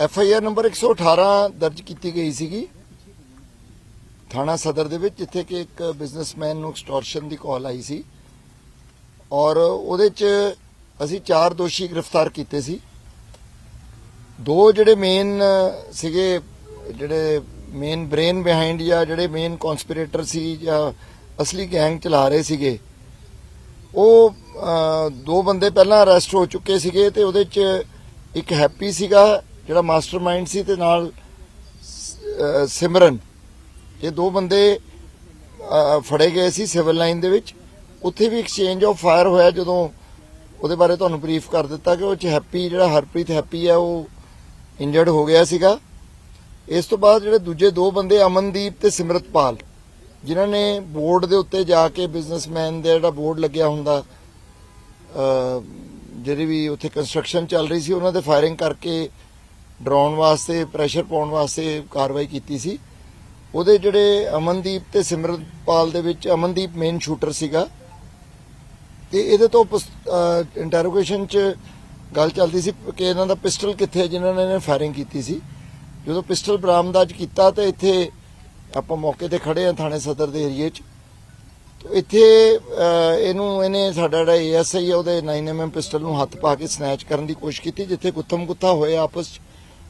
F I R number 118 ਦਰਜ ਕੀਤੀ ਗਈ ਸੀਗੀ। ਥਾਣਾ ਸਦਰ ਦੇ ਵਿੱਚ, ਜਿੱਥੇ ਕਿ ਇੱਕ ਬਿਜ਼ਨਸਮੈਨ ਨੂੰ ਐਕਸਟੋਰਸ਼ਨ ਦੀ ਕਾਲ ਆਈ ਸੀ। ਔਰ ਉਹਦੇ ਚ ਅਸੀਂ ਚਾਰ ਦੋਸ਼ੀ ਗ੍ਰਿਫਤਾਰ ਕੀਤੇ ਸੀ। ਦੋ ਜਿਹੜੇ ਮੇਨ ਸੀਗੇ, ਜਿਹੜੇ ਮੇਨ ਬ੍ਰੇਨ ਬਿਹਾਈਂਡ ਜਾਂ ਜਿਹੜੇ ਮੇਨ ਕਨਸਪੀਰੇਟਰ ਸੀ ਜਾਂ ਅਸਲੀ ਗੈਂਗ ਚਲਾ ਰਹੇ ਸੀਗੇ, ਉਹ ਦੋ ਬੰਦੇ ਪਹਿਲਾਂ ਅਰੈਸਟ ਹੋ ਚੁੱਕੇ ਸੀਗੇ ਤੇ ਉਹਦੇ ਚ ਇੱਕ ਹੈਪੀ ਸੀਗਾ ਜਿਹੜਾ ਮਾਸਟਰਮਾਈਂਡ ਸੀ ਤੇ ਨਾਲ ਸਿਮਰਨ। ਇਹ ਦੋ ਬੰਦੇ ਫੜੇ ਗਏ ਸੀ ਸਿਵਲ ਲਾਈਨ ਦੇ ਵਿੱਚ। ਉੱਥੇ ਵੀ ਐਕਸਚੇਂਜ ਆਫ ਫਾਇਰ ਹੋਇਆ ਜਦੋਂ ਉਹਦੇ ਬਾਰੇ ਤੁਹਾਨੂੰ ਬਰੀਫ ਕਰ ਦਿੱਤਾ ਕਿ ਉਹ ਚ ਹੈਪੀ ਜਿਹੜਾ ਹਰਪ੍ਰੀਤ ਹੈਪੀ ਹੈ ਉਹ ਇੰਜਰਡ ਹੋ ਗਿਆ ਸੀਗਾ। ਇਸ ਤੋਂ ਬਾਅਦ ਜਿਹੜੇ ਦੂਜੇ ਦੋ ਬੰਦੇ, ਅਮਨਦੀਪ ਤੇ ਸਿਮਰਤਪਾਲ, ਜਿਨ੍ਹਾਂ ਨੇ ਬੋਰਡ ਦੇ ਉੱਤੇ ਜਾ ਕੇ ਬਿਜ਼ਨਸਮੈਨ ਦਾ ਜਿਹੜਾ ਬੋਰਡ ਲੱਗਿਆ ਹੁੰਦਾ ਜਿਹੜੀ ਵੀ ਉੱਥੇ ਕੰਸਟਰਕਸ਼ਨ ਚੱਲ ਰਹੀ ਸੀ, ਉਹਨਾਂ ਦੇ ਫਾਇਰਿੰਗ ਕਰਕੇ ਡਰਾਉਣ ਵਾਸਤੇ ਪ੍ਰੈਸ਼ਰ ਪਾਉਣ ਵਾਸਤੇ ਕਾਰਵਾਈ ਕੀਤੀ ਸੀ। ਉਹਦੇ ਜਿਹੜੇ ਅਮਨਦੀਪ ਤੇ ਸਿਮਰਤਪਾਲ ਦੇ ਵਿੱਚ ਅਮਨਦੀਪ ਮੇਨ ਸ਼ੂਟਰ ਸੀਗਾ। ਤੇ ਇਹਦੇ ਤੋਂ ਇੰਟਰੋਗੇਸ਼ਨ ਚ ਗੱਲ ਚੱਲਦੀ ਸੀ ਕਿ ਇਹਨਾਂ ਦਾ ਪਿਸਟਲ ਕਿੱਥੇ ਹੈ, ਜਿਨ੍ਹਾਂ ਨੇ ਫਾਇਰਿੰਗ ਕੀਤੀ ਸੀ। ਜਦੋਂ ਪਿਸਟਲ ਬਰਾਮਦਾਜ ਕੀਤਾ ਤੇ ਇੱਥੇ ਆਪਾਂ ਮੌਕੇ ਤੇ ਖੜੇ ਆ ਥਾਣੇ ਸਦਰ ਦੇ ਏਰੀਏ 'ਚ। ਇੱਥੇ ਇਹਨੂੰ, ਇਹਨੇ ਸਾਡਾ ਜਿਹੜਾ ਏਐਸਆਈ ਹੈ ਉਹਦੇ 9mm ਪਿਸਟਲ ਨੂੰ ਹੱਥ ਪਾ ਕੇ ਸਨੈਚ ਕਰਨ ਦੀ ਕੋਸ਼ਿਸ਼ ਕੀਤੀ, ਜਿੱਥੇ ਗੁੱਥਮ ਗੁੱਥਾ ਹੋਇਆ ਆਪਸ 'ਚ।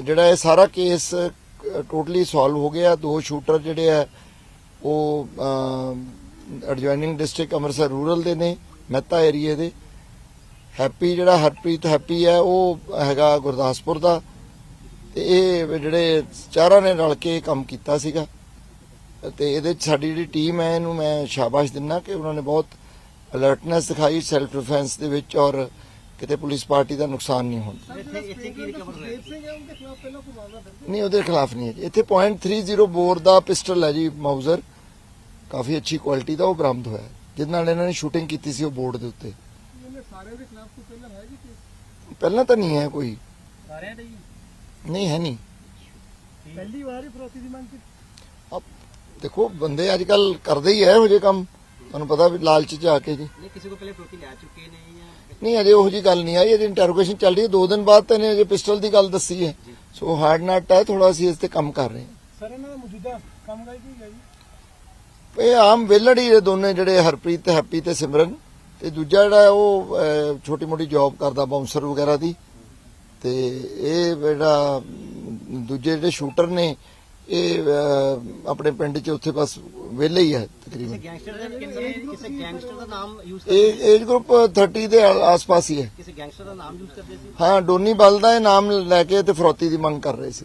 ਜਿਹੜਾ ਇਹ ਸਾਰਾ ਕੇਸ ਟੋਟਲੀ ਸੋਲਵ ਹੋ ਗਿਆ। ਦੋ ਸ਼ੂਟਰ ਜਿਹੜੇ ਆ, ਉਹ ਐਡਜੋਇਨਿੰਗ ਡਿਸਟ੍ਰਿਕਟ ਅੰਮ੍ਰਿਤਸਰ ਰੂਰਲ ਦੇ ਨੇ, ਮਹਿਤਾ ਏਰੀਏ ਦੇ। ਹੈਪੀ ਜਿਹੜਾ ਹਰਪ੍ਰੀਤ ਹੈਪੀ ਹੈ ਉਹ ਹੈਗਾ ਗੁਰਦਾਸਪੁਰ ਦਾ। ਤੇ ਇਹ ਜਿਹੜੇ ਚਾਰਾਂ ਨੇ ਰਲ ਕੇ ਇਹ ਕੰਮ ਕੀਤਾ ਸੀਗਾ। ਤੇ ਇਹਦੇ ਚ ਸਾਡੀ ਜਿਹੜੀ ਟੀਮ ਹੈ, ਇਹਨੂੰ ਮੈਂ ਸ਼ਾਬਾਸ਼ ਦਿੰਨਾ ਕਿ ਉਹਨਾਂ ਨੇ ਬਹੁਤ ਅਲਰਟਨੈਸ ਦਿਖਾਈ ਸੈਲਫ ਡਿਫੈਂਸ ਦੇ ਵਿੱਚ ਔਰ ਕਿਤੇ ਪੁਲਿਸ ਪਾਰਟੀ ਦਾ ਨੁਕਸਾਨ ਨਹੀਂ ਹੁੰਦਾ। ਇੱਥੇ ਇੱਥੇ ਕੀ ਰਿਕਵਰ ਹੋਇਆ ਸਿੰਘ ਹੈ ਉਹਦੇ ਖਿਲਾਫ ਪਹਿਲਾਂ ਕੋਈ ਮਾਮਲਾ ਦਰਜ ਨਹੀਂ ਉਹਦੇ ਖਿਲਾਫ ਨਹੀਂ ਹੈ ਜੀ। ਇੱਥੇ .30 ਬੋਰ ਦਾ ਪਿਸਟਲ ਹੈ ਜੀ ਮਾਊਜ਼ਰ ਕਾਫੀ ਅੱਛੀ ਕੁਆਲਿਟੀ ਦਾ ਉਹ ਬਰਾਮਦ ਹੋਇਆ ਹੈ, ਜਿਹਦੇ ਨਾਲ ਇਹਨਾਂ ਨੇ ਸ਼ੂਟਿੰਗ ਕੀਤੀ ਸੀ ਉਹ ਬੋਰਡ ਦੇ ਉੱਤੇ। ਪਹਿਲਾਂ ਹੈ ਜੀ ਤਾਂ ਨਹੀਂ ਹੈ ਕੋਈ। ਸਾਰਿਆਂ ਦੇ ਹੀ ਨਹੀਂ ਹੈ ਨਹੀਂ। ਪਹਿਲੀ ਵਾਰ ਹੀ ਫਰੋਤੀ ਦੀ ਮੰਗ ਕੀਤੀ। ਅਬ ਦੇਖੋ ਬੰਦੇ ਅੱਜ ਕੱਲ ਕਰਦੇ ਹੀ ਐ ਇਹੋ ਜਿਹੇ ਕੰਮ। ਤੁਹਾਨੂੰ ਪਤਾ ਵੀ ਲਾਲਚ ਚ ਆ ਕੇ ਜੀ। ਨਹੀਂ ਕਿਸੇ ਕੋ ਪਹਿਲੇ ਪ੍ਰੋਤੀ ਲੈ ਚੁੱਕੇ ਨੇ ਜਾਂ ਨਹੀਂ ਅਜੇ ਉਹੋ ਜੀ ਗੱਲ ਨਹੀਂ ਆਈ। ਇਹਦੀ ਇੰਟਰੋਗੇਸ਼ਨ ਚੱਲ ਰਹੀ ਹੈ। ਦੋ ਦਿਨ ਬਾਅਦ ਤਾਂ ਇਹਨੇ ਅਜੇ ਪਿਸਟਲ ਦੀ ਗੱਲ ਦੱਸੀ ਹੈ। ਸੋ ਹਾਰਡ ਨਟ ਹੈ ਥੋੜਾ ਅਸੀਂ ਇਸ ਤੇ ਕੰਮ ਕਰ ਰਹੇ ਹਾਂ। ਸਰ ਇਹਨਾਂ ਦਾ ਮੌਜੂਦਾ ਕੰਮ ਕਾਜ ਕੀ ਹੈ ਜੀ? ਇਹ ਆਮ ਵਿਹਲੜ ਹੀ ਇਹ ਦੋਨੇ ਜਿਹੜੇ ਹਰਪ੍ਰੀਤ ਤੇ ਹੈਪੀ ਤੇ ਸਿਮਰਨ। ਤੇ ਦੂਜਾ ਜਿਹੜਾ ਉਹ ਛੋਟੀ ਮੋਟੀ ਜੌਬ ਕਰਦਾ ਬਾਉਂਸਰ ਵਗੈਰਾ ਦੀ। ਤੇ ਇਹ ਜਿਹੜਾ ਦੂਜੇ ਜਿਹੜੇ ਸ਼ੂਟਰ ਨੇ ਇਹ ਅਹ, ਆਪਣੇ ਪਿੰਡ 'ਚ ਉੱਥੇ ਬਸ ਵਿਹਲੇ ਹੀ ਹੈ ਤਕਰੀਬਨ। ਗੈਂਗਸਟਰ ਦਾ ਕਹਿੰਦੇ ਕਿਸੇ ਗੈਂਗਸਟਰ ਦਾ ਨਾਮ ਯੂਜ਼ ਏਜ ਗਰੁੱਪ 30 ਦੇ ਆ- ਆਸ-ਪਾਸ ਹੀ ਹੈ। ਕਿਸੇ ਗੈਂਗਸਟਰ ਦਾ ਨਾਮ ਯੂਜ਼ ਕਰਦੇ ਸੀ? ਹਾਂ ਡੋਨੀ ਬਲ ਦਾ ਇਹ ਨਾਮ ਲੈ ਕੇ ਤੇ ਫਰੋਤੀ ਦੀ ਮੰਗ ਕਰ ਰਹੇ ਸੀ।